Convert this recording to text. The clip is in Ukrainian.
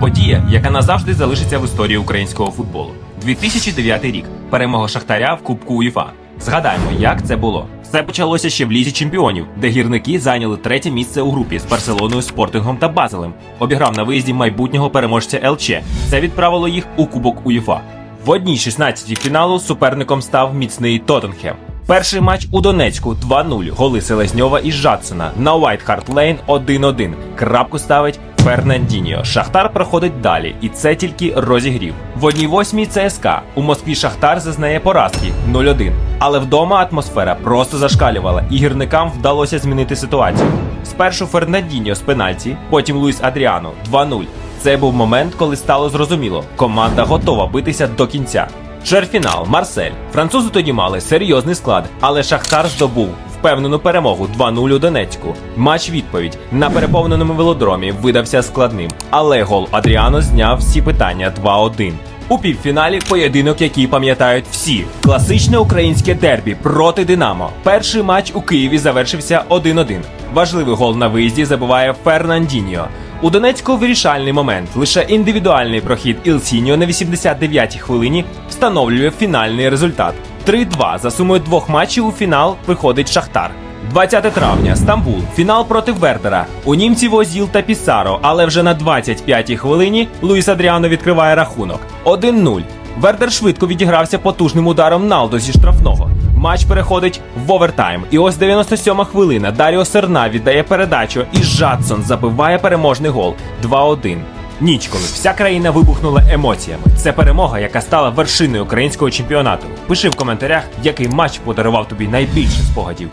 Подія, яка назавжди залишиться в історії українського футболу. 2009 рік. Перемога Шахтаря в Кубку УЄФА. Згадаємо, як це було. Все почалося ще в лізі чемпіонів, де гірники зайняли третє місце у групі з Барселоною, Спортингом та Базелем. Обіграв на виїзді майбутнього переможця ЛЧ. Це відправило їх у Кубок УЄФА. В одній 16 фіналу суперником став міцний Тоттенхем. Перший матч у Донецьку 2-0. Голи Селезньова і Жадсона. На Hart Lane 1-1. Крапку ставить Фернандіньо. Шахтар проходить далі, і це тільки розігрів. В одній восьмій ЦСКА. У Москві Шахтар зазнає поразки 0-1. Але вдома атмосфера просто зашкалювала, і гірникам вдалося змінити ситуацію. Спершу Фернандіньо з пенальті, потім Луїс Адріано 2-0. Це був момент, коли стало зрозуміло, команда готова битися до кінця. Чвертьфінал Марсель. Французи тоді мали серйозний склад, але Шахтар здобув впевнену перемогу 2-0 у Донецьку. Матч відповідь на переповненому велодромі видався складним, але гол Адріано зняв всі питання 2-1. У півфіналі поєдинок, який пам'ятають всі. Класичне українське дербі проти Динамо. Перший матч у Києві завершився 1-1. Важливий гол на виїзді забиває Фернандіньо. У Донецьку вирішальний момент. Лише індивідуальний прохід Ілсіньо на 89-й хвилині встановлює фінальний результат. 3-2 за сумою двох матчів у фінал виходить Шахтар. 20 травня Стамбул. Фінал проти Вердера. У німців Озіл та Пісаро, але вже на 25-й хвилині Луїс Адріано відкриває рахунок. 1-0. Вердер швидко відігрався потужним ударом Налдо зі штрафного. Матч переходить в овертайм. І ось 97-ма хвилина. Даріо Серна віддає передачу, і Жадсон забиває переможний гол 2-1. Ніч, коли вся країна вибухнула емоціями. Це перемога, яка стала вершиною українського чемпіонату. Пиши в коментарях, який матч подарував тобі найбільше спогадів.